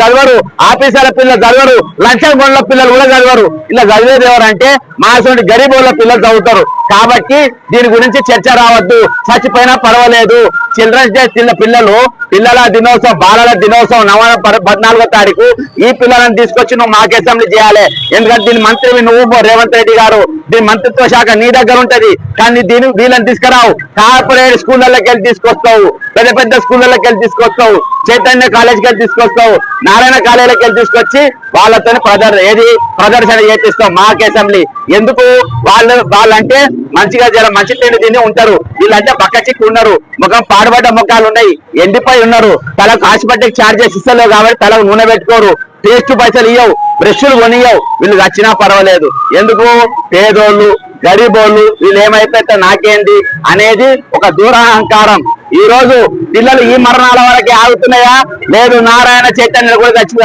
చదవరు ఆఫీసర్ల పిల్లలు చదవరు లక్షల గొండ్ల పిల్లలు కూడా చదవరు. ఇలా చదివేది ఎవరంటే మా గరీబ్ వాళ్ళ పిల్లలు చదువుతారు. కాబట్టి దీని గురించి చర్చ రావద్దు. చచ్చిపోయినా పర్వాలేదు. చిల్డ్రన్స్ డే చిన్న పిల్లలు పిల్లల దినోత్సవం బాలల దినోత్సవం నవంబర్ పద్నాలుగో తారీఖు ఈ పిల్లలను తీసుకొచ్చి నువ్వు మాకు అసెంబ్లీ చేయాలి. ఎందుకంటే దీని మంత్రివి నువ్వు రేవంత్ రెడ్డి గారు. దీని మంత్రిత్వ శాఖ నీ దగ్గర ఉంటది. కానీ దీని వీళ్ళని తీసుకురావు. కార్పొరేట్ స్కూళ్ళకి వెళ్ళి తీసుకొస్తావు. పెద్ద పెద్ద స్కూళ్ళకి వెళ్ళి తీసుకొస్తావు. చైతన్య కాలేజ్కి వెళ్ళి తీసుకొస్తావు. నారాయణ కాలేజీకి వెళ్ళి తీసుకొచ్చి వాళ్ళతో ప్రదర్ ఏది? ప్రదర్శన చేపిస్తాం మాకు అసెంబ్లీ. ఎందుకు? వాళ్ళు వాళ్ళంటే మంచిగా జర మంచి తిండి తిని ఉంటారు. వీళ్ళంటే పక్క చిక్కు ఉన్నారు. ముఖం పాడుబడ్డ ముఖాలు ఉన్నాయి. ఎండిపోయి ఉన్నారు. తలకు హాస్పిటల్కి ఛార్జెస్ ఇస్తలేవు కాబట్టి తలకు నూనె పెట్టుకోరు. టేస్ట్ పైసలు ఇయ్యవు. బ్రష్లు కొనియవు వీళ్ళు వచ్చినా పర్వాలేదు. ఎందుకు? పేదోళ్ళు గరీబోళ్ళు వీళ్ళు ఏమైపోతే నాకేంటి? అనేది ఒక దూరాహంకారం. ఈ రోజు పిల్లలు ఈ మరణాల వరకే ఆగుతున్నాయా? లేదు నారాయణ చైతన్య కూడా చచ్చి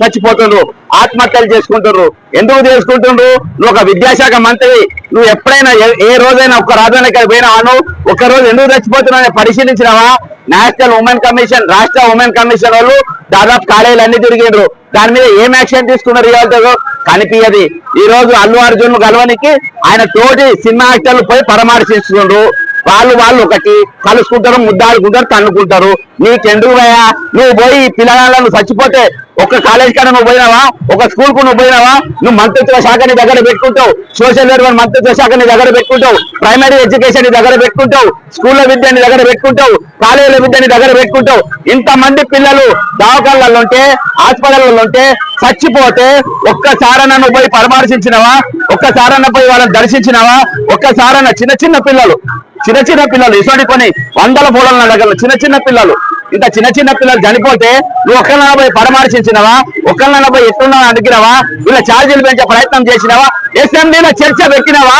చచ్చిపోతుండ్రు. ఆత్మహత్యలు చేసుకుంటున్నారు ఎందుకు చేసుకుంటుండ్రు? నువ్వు ఒక విద్యాశాఖ మంత్రి నువ్వు ఎప్పుడైనా ఏ- రోజైనా ఒక్క రాజధానికి పోయినావాను ఒక రోజు ఎందుకు చచ్చిపోతున్నావు పరిశీలించినావా? నేషనల్ ఉమెన్ కమిషన్ రాష్ట్ర ఉమెన్ కమిషన్ వాళ్ళు దాదాపు కాలేజీలు అన్ని తిరిగిండ్రు. దాని మీద ఏం యాక్షన్ తీసుకున్నారు ఇవాళ కనిపించదు ఈ రోజు అల్లు అర్జున్ గలవనికి ఆయన తోటి సినిమా యాక్టర్లు పోయి పరామర్శిస్తుండ్రు వాళ్ళు వాళ్ళు ఒకటి కలుసుకుంటారు ముద్దాడుకుంటారు తన్నుకుంటారు నీకెందుకు పోయా నువ్వు పోయి పిల్లగాళ్ళ నువ్వు చచ్చిపోతే ఒక కాలేజ్ కాడ నువ్వు పోయినావా? ఒక స్కూల్కు నువ్వు పోయినావా? నువ్వు మంత్రిత్వ శాఖని దగ్గర పెట్టుకుంటావు. సోషల్ వెల్ఫేర్ మంత్రిత్వ శాఖని దగ్గర పెట్టుకుంటావు. ప్రైమరీ ఎడ్యుకేషన్ నీ దగ్గర పెట్టుకుంటావు. స్కూళ్ళ విద్యని దగ్గర పెట్టుకుంటావు. కాలేజీల విద్యని దగ్గర పెట్టుకుంటావు. ఇంతమంది పిల్లలు దవాఖానాలలో ఉంటే హాస్పిటల్లో ఉంటే చచ్చిపోతే ఒక్కసారన్న నువ్వు పోయి పరామర్శించినవా? ఒక్కసారన్న పోయి వాళ్ళని దర్శించినవా? ఒక్కసారన్న చిన్న చిన్న పిల్లలు చిన్న చిన్న పిల్లలు ఇటువంటి కొన్ని వందల పూల దగ్గర చిన్న చిన్న పిల్లలు. ఇంత చిన్న చిన్న పిల్లలు చనిపోతే నువ్వు ఒక్కరినైనా పోయి పరామర్శించినవా ఒక్కరినైనా పోయి ఎట్లున్నా అడిగినవా? వీళ్ళ ఛార్జీలు పెంచే ప్రయత్నం చేసినవా? అసెంబ్లీలో చర్చ పెట్టినవా?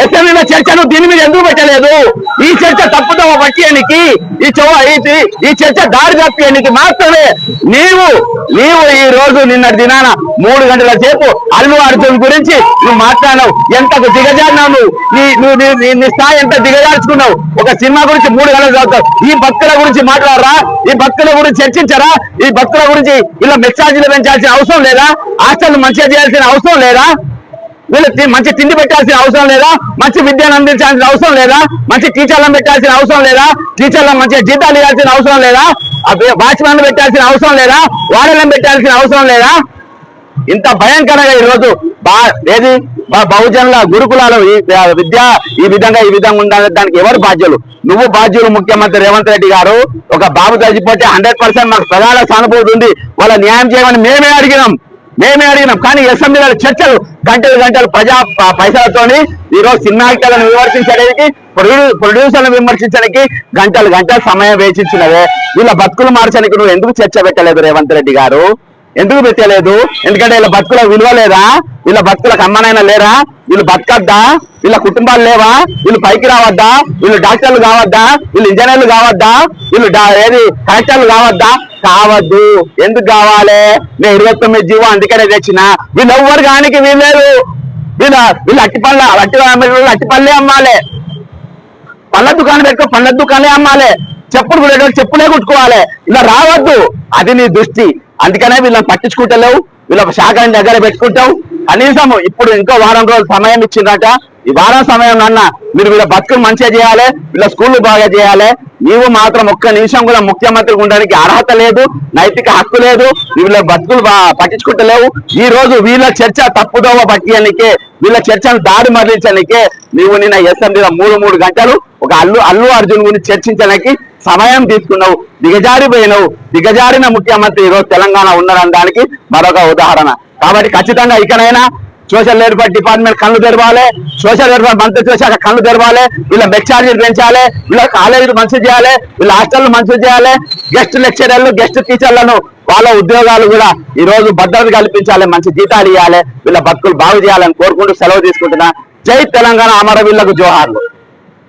అసెంబ్లీలో చర్చ నువ్వు దీని మీద ఎందుకు పెట్టలేదు? ఈ చర్చ తప్పుతో పట్టేయనికి ఈ చో ఈ- ఈ చర్చ దారి తప్పేయనికి మాత్రమే. నీవు నీవు ఈ రోజు నిన్న దినాన మూడు గంటల సేపు అల్లు అర్జున్ గురించి నువ్వు మాట్లాడినావు. ఎంతకు దిగజారినావు నువ్వు? నీ నువ్వు నీ- స్థాయి ఎంత దిగజార్చుకున్నావు? ఒక సినిమా గురించి మూడు గంటలు చదువుతావు. ఈ భక్తుల గురించి మాట్లాడరా? ఈ భక్తుల గురించి చర్చించరా? ఈ భక్తుల గురించి ఇలా మెసేజ్లు పెంచాల్సిన అవసరం లేదా? హాస్టల్ మంచిగా చేయాల్సిన అవసరం లేదా? వీళ్ళు మంచి తిండి పెట్టాల్సిన అవసరం లేదా? మంచి విద్యను అందించాల్సిన అవసరం లేదా? మంచి టీచర్లను పెట్టాల్సిన అవసరం లేదా? టీచర్లను మంచిగా జీతాలు ఇవ్వాల్సిన అవసరం లేదా? వాచ్మెన్ పెట్టాల్సిన అవసరం లేదా? వాడలను పెట్టాల్సిన అవసరం లేదా? ఇంత భయంకరంగా ఈరోజు బా ఏది? బహుజనుల గురుకులాలు విద్య ఈ విధంగా ఈ విధంగా ఉండాలి దానికి ఎవరు బాధ్యులు? నువ్వు బాధ్యులు ముఖ్యమంత్రి రేవంత్ రెడ్డి గారు. ఒక బాబు చచ్చిపోతే హండ్రెడ్ పర్సెంట్ మాకు ప్రధాన సానుభూతి ఉంది. వాళ్ళ న్యాయం చేయమని మేమే అడిగినాం. మేమే అడిగినాం. కానీ అసెంబ్లీలో చర్చలు గంటలు గంటలు ప్రజా పైసలతోని ఈరోజు సినిమా యాక్టర్లను విమర్శించడానికి ప్రొడ్యూ- ప్రొడ్యూసర్లను విమర్శించడానికి గంటలు గంటలు సమయం వేచించినవే వీళ్ళ బతుకులు మార్చడానికి నువ్వు ఎందుకు చర్చ పెట్టలేదు రేవంత్ రెడ్డి గారు? ఎందుకు పెట్టలేదు? ఎందుకంటే వీళ్ళ బతుకుల విలువ లేదా? వీళ్ళ బతుకులకు అమ్మనైనా లేరా? వీళ్ళు బతకద్దా? వీళ్ళ కుటుంబాలు లేవా? వీళ్ళు పైకి రావద్దా? వీళ్ళు డాక్టర్లు కావద్దా? వీళ్ళు ఇంజనీర్లు కావద్దా? వీళ్ళు ఏది కలెక్టర్లు కావద్దా? కావద్దు. ఎందుకు కావాలి? నేను ఇరవై తొమ్మిది జీవో అందుకనే తెచ్చిన. వీళ్ళు ఎవ్వరు కానికి వీళ్ళేరు వీళ్ళ వీళ్ళు అట్టి పళ్ళ అట్టి అట్టి పళ్ళే అమ్మాలి. పళ్ళ దుకాణం పెట్టుకో పళ్ళ దుకాణే అమ్మాలి. చెప్పులు కూడా చెప్పులే కుట్టుకోవాలి. ఇలా రావద్దు. అది నీ దృష్టి. అందుకనే వీళ్ళని పట్టించుకుంటలేవు. వీళ్ళ శాఖని దగ్గర పెట్టుకుంటావు. కనీసం ఇప్పుడు ఇంకో వారం రోజులు సమయం ఇచ్చిందట. ఈ వారం సమయం అన్న మీరు వీళ్ళ బతుకులు మంచిగా చేయాలి. వీళ్ళ స్కూల్ బాగా చేయాలి. నీవు మాత్రం ఒక్క నిమిషం కూడా ముఖ్యమంత్రి ఉండడానికి అర్హత లేదు నైతిక హక్కు లేదు వీళ్ళ బతుకులు పట్టించుకుంటలేవు. ఈ రోజు వీళ్ళ చర్చ తప్పుదోవ పట్టియనికే వీళ్ళ చర్చను దారి మరలించడానికే నీవు నిన్న అసెంబ్లీలో మూడు మూడు గంటలు ఒక అల్లు అల్లు అర్జున్ గురించి చర్చించడానికి సమయం తీసుకున్నావు దిగజారిపోయినావు. దిగజారిన ముఖ్యమంత్రి ఈరోజు తెలంగాణ ఉన్నారనడానికి మరొక ఉదాహరణ. కాబట్టి ఖచ్చితంగా ఇకనైనా సోషల్ వెల్ఫేర్ డిపార్ట్మెంట్ కళ్ళు తెరవాలి సోషల్ వెల్ఫేర్ మంత్రిత్వ శాఖ కళ్ళు తెరవాలి వీళ్ళ మెచ్చార్జీలు పెంచాలి వీళ్ళ కాలేజీలు మంచి చేయాలి వీళ్ళ హాస్టల్ మంచి చేయాలి గెస్ట్ లెక్చరర్లు గెస్ట్ టీచర్లను వాళ్ళ ఉద్యోగాలు కూడా ఈ రోజు భద్రత కల్పించాలి మంచి జీతాలు ఇవ్వాలి వీళ్ళ బతుకులు బాగు చేయాలని కోరుకుంటూ సెలవు తీసుకుంటున్నా. జై తెలంగాణ అమరవీళ్ళకు జోహార్లు.